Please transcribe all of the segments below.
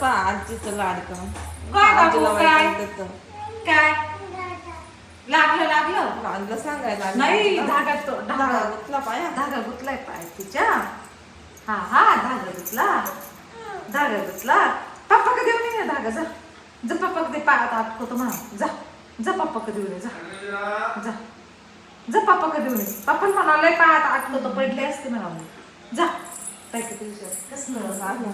पा आजीचं लाडकं. काय बाबू, काय? काय? लागलं लागलं? सांगायला. लागलं. नाही धागा तो धागा. धागा गुंतला पाया. धागा गुतलाय पाय तिच्या. हा हा धागा गुतला. धागा गुतला. पप्पा कधी येऊन ये ना धागा? जा. जा पप्पा कधी पायात आटकतो म्हणा. जा. जा पप्पा कधी येऊन ये, जा. जा. जा पप्पा कधी येऊन ये. पप्पा म्हणाले पायात आटकतो पडले असते म्हणाले. जा. काय किती विचार कसलं? झालं.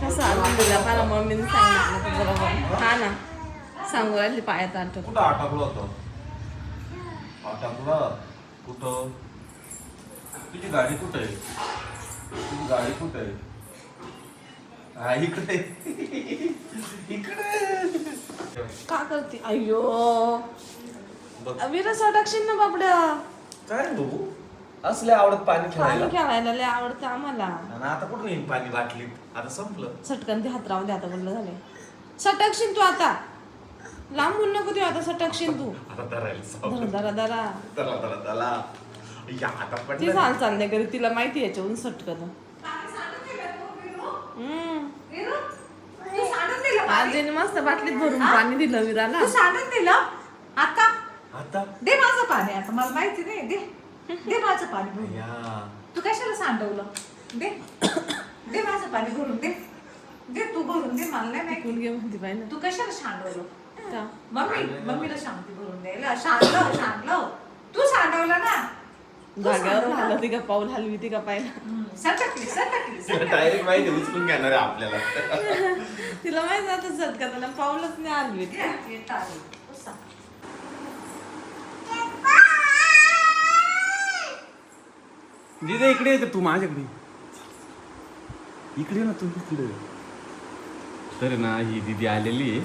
कसं आणून दिला मला मम्मीने सांगितलं तर बरोबर हा ना. सांगू राहिली पायात आठवत. कुठं अटकलं होतं? अटकलं कुठं? तुझी गाडी कुठं? आहे तुझी गाडी कुठं? आहे हा इकडे. इकडे. का करते? अय्यो. बघ. विरस ना बाबड्या. काय तू असले आवडत पाणी पाणी खेळायला. खेळायला लय आवडतं आम्हाला. आणि आता येईल पाणी बाटलीत? आता संपलं. सटकन ते हात राहून आता बोललं झाले सटकशील तू आता. लांबून नको देऊ आता सटकशील तू. आता धरायला धरा सावलं. धरा धरा. धरा धरा धरा. या आता ती पडलं चाल चाल नाही करी तिला माहिती आहे याच्यावरून सटकन तू सांडून दिलं पाणी? आजीने मस्त बाटलीत भरून पाणी दिलं विराला. तू सांडून दिलं? आता? आता? दे माझं पाणी आता मला माहिती नाही दे. दे माझं पाणी भरून. या. तू कशाला सांडवलं? दे. दे माझं पाणी भरून दे. दे तू भरून दे मला नाही माहिती. घे म्हणते पाहिजे तू कशाला सांडवलं? का? मम्मी मम्मीला शांती भरून द्यायला. सांडलं सांडलं. तू सांडवलं ना. हलवती का पाऊल हलविती का सटकली सटकली. डायरेक्ट माहिती उचलून घेणार आहे आपल्याला. तिला माहिती त्याला पाऊलच नाही हलवीत. दिदे इकडे येते तू माझ्याकडे इकडे ना तू इकडे तर ना ही दिदी आलेली आहे.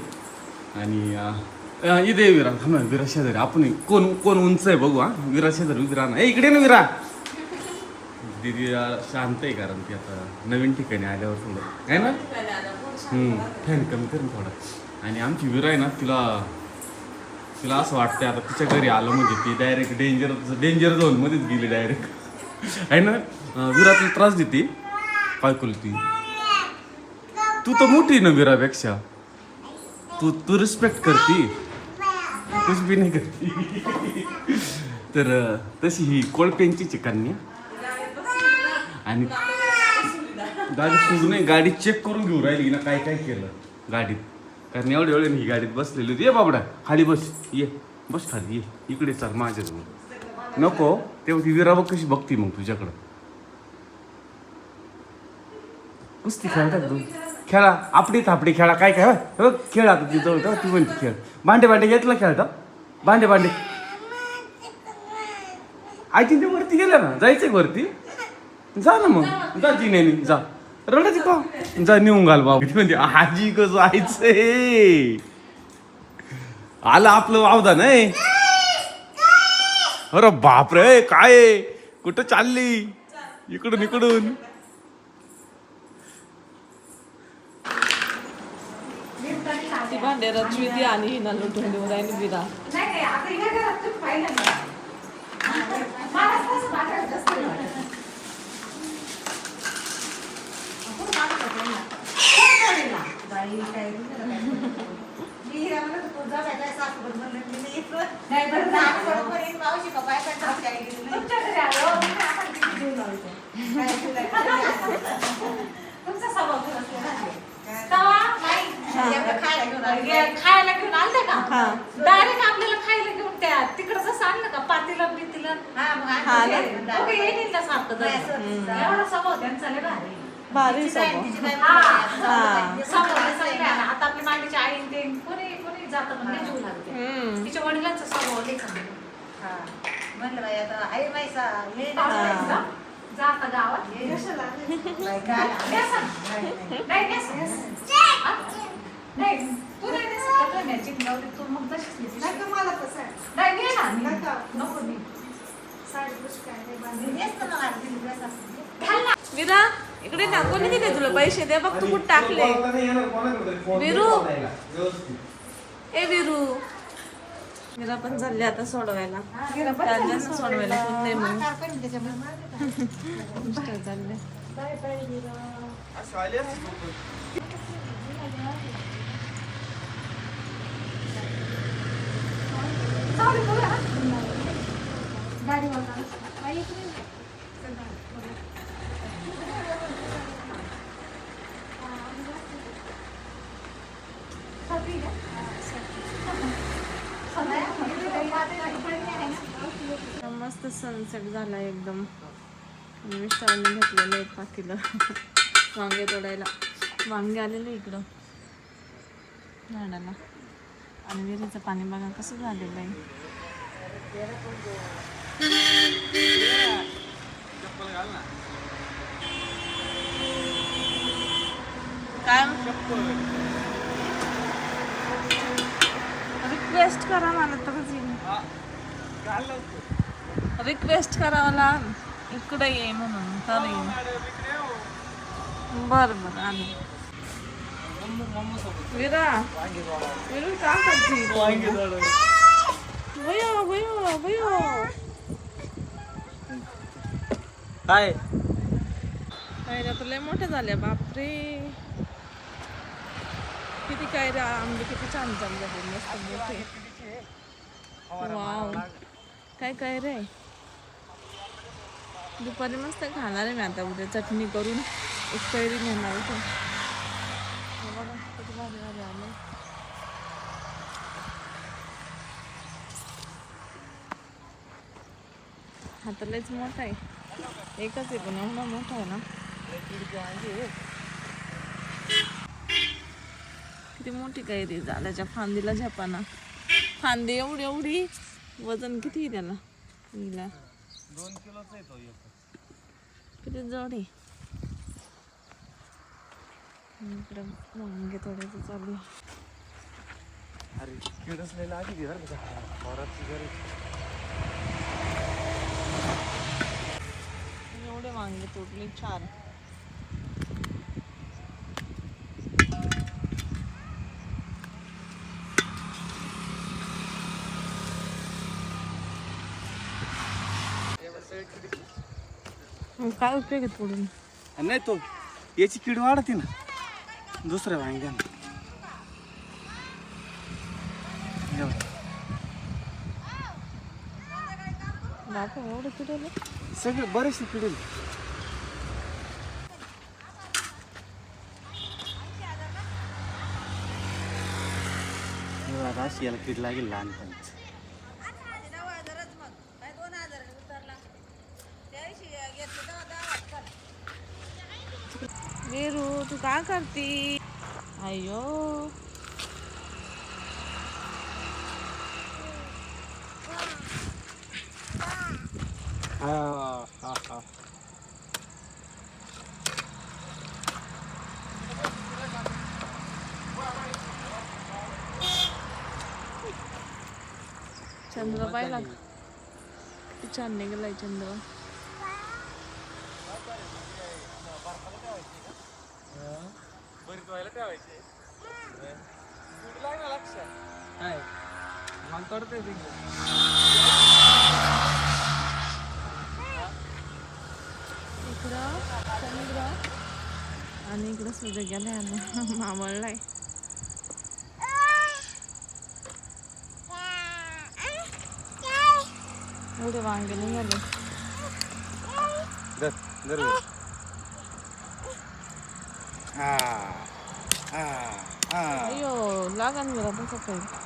आणि अं, अं, इथे विरा थांब ना विरा शेजारी. आपण कोण कोण उंच आहे बघू हा. विरा शेजारी विरा ना ए, इकडे ना विरा. दीदी अं, शांत आहे कारण ती आता नवीन ठिकाणी आल्यावर थोडं. आहे ना? फॅन कमी कर ना थोडा. आणि आमची विरा आहे ना तिला तिला असं वाटतंय आता तिच्या घरी आलं म्हणजे ती डायरेक्ट डेंजर डेंजर झोन मध्येच गेली डायरेक्ट आहे ना? अं, विरा तुला त्रास देते. काय ती तू तर मोठी आहे ना विरापेक्षा. तू तू रिस्पेक्ट करती. कुछ बी नाही करती तर तशी ही कोळप्यांची चिकन्या आणि गाडी सुजू नाही गाडी चेक करून घेऊ राहिली ना काय काय केलं गाडीत. कारण एवढ्या एवढ्या ही गाडीत बसलेली होती. ये बाबडा खाली बस. ये बस खाली ये. इकडे चल माझ्याजवळ. नको तेव्हा ती विरा कशी बघती मग तुझ्याकडं? कुस्ती खेळता तू खेळा आपली थापडी खेळा काय खेळा हे? बघ खेळ आता ती जवळ ती म्हणते खेळ. भांडे भांडे घेतला खेळता भांडे भांडे. आयची ते वरती गेलं ना जायचं वरती. जा ना मग जा जिन्यानी जा. रडायची का? जा नेऊन घाल बाबा. ती म्हणते आजी कसं जायचंय. आलं आपलं वावदा नाही अरे बापरे काय कुठं चालली? इकडून इकडून. लागली. ती भांडे रचविती आणि हिना लुटून देऊ राहिली विरा नाही नाही आता ह्या घरात तुम्ही पाहिलं ना मला तसं वाटायला जास्त नाही वाटत. आपण मागं पडलं ना. कोण करेला? बाई, काय दिलं ना काय? मी हिला म्हणत होतो, जा बाई, काय सासूबाई म्हणलं, मी नाही येत. नाही, बरं झालं. तुमच्या घरी आलो, मी नाही आता किती जीव लावतो. काय तुला काय? तुमचा स्वभाव खरंच लय भारी आहे. तवा, नाही. खायला घेऊन आले. खायला घेऊन आलते का हा. डायरेक्ट आपल्याला खायला घेऊन त्या तिकडं जसं आणलं का पातीला बितीला हा ना? ओके, येतील ना सारखं जसं. एवढा स्वभाव त्यांचा लय भारी स्वभाव हा. हा. स्वभाव. आता आपली मांडीची आई आणि ते कोणी कोणी जातं पण लय जीव लागते हम्म. तिच्या वडिलांचा स्वभाव लय चांगला. म्हणलं बाई आता. वाजता जा आता गावात. हा? तू नाही नेसत का? तू नाही चिकलावली, तू मग तशीच नेसशील. नाही, ने ना, ने. नको ने. घाल ना. विरा इकडे ना कोणी दिले तुला पैसे दे बघ तू कुठं टाकले नाही तरी विरू. ए विरू मीरा पण चालली आता सोडवायला त्यांना सोडवायला कोण नाही चालले मस्त सनसेट झाला एकदम. आणि मिस्टरांनी घेतलेलं एक पाकीला. वांगे तोडायला. वांगे आलेले इकडं. झाडाला. आणि विहिरीचं पाणी बघा कसं झालेलं आहे. काय रिक्वेस्ट करा मला तरच येईल रिक्वेस्ट करा मला इकडे ये म्हणून तर येईन बर बर आले विरा विरू का करते वयो वयो वयो काय तर लय मोठे झाले बापरे. किती काय रे आंबे किती छान चालले मस्त मोठे. वाव. काय काय रे? दुपारी मस्त खाणार आहे मी आता उद्या चटणी करून एक कैरी नेणार होतो किती भारी भारी आले. लयच मोठा आहे. एकच आहे पण एवढा मोठा आहे ना. किती मोठी कैरी झाडाच्या फांदीला झपाना. फांदी एवढी एवढी वजन किती आहे त्याला? हिला. दोन किलोचा येतो किती जड आहे. इकडं वांगे थोड्याचं चालू आहे. अरे किडच लय लागली ती बरं का. पोराची गरज एवढे वांगे तोडले चार. काय उपयोग आहे तोडून? नाही तो याची कीड वाढते ना दुसऱ्या वांग्यानं. बापा एवढं किडले सगळे बरेचसे किडेल याला कीड लागेल लहानपणीच वीरू तू काय करती? अयो हा हा हा चंद्र पाहिला किती छान निघालाय चंद्र. ठेवायचे लागला काय मला तोडता इकडं समुद्र आणि इकडं सूर्य गेलाय आता मावळलाय एवढे वांगे निघाले. दर दर हा हा हा. अयो लागा ना जरा तसं काही.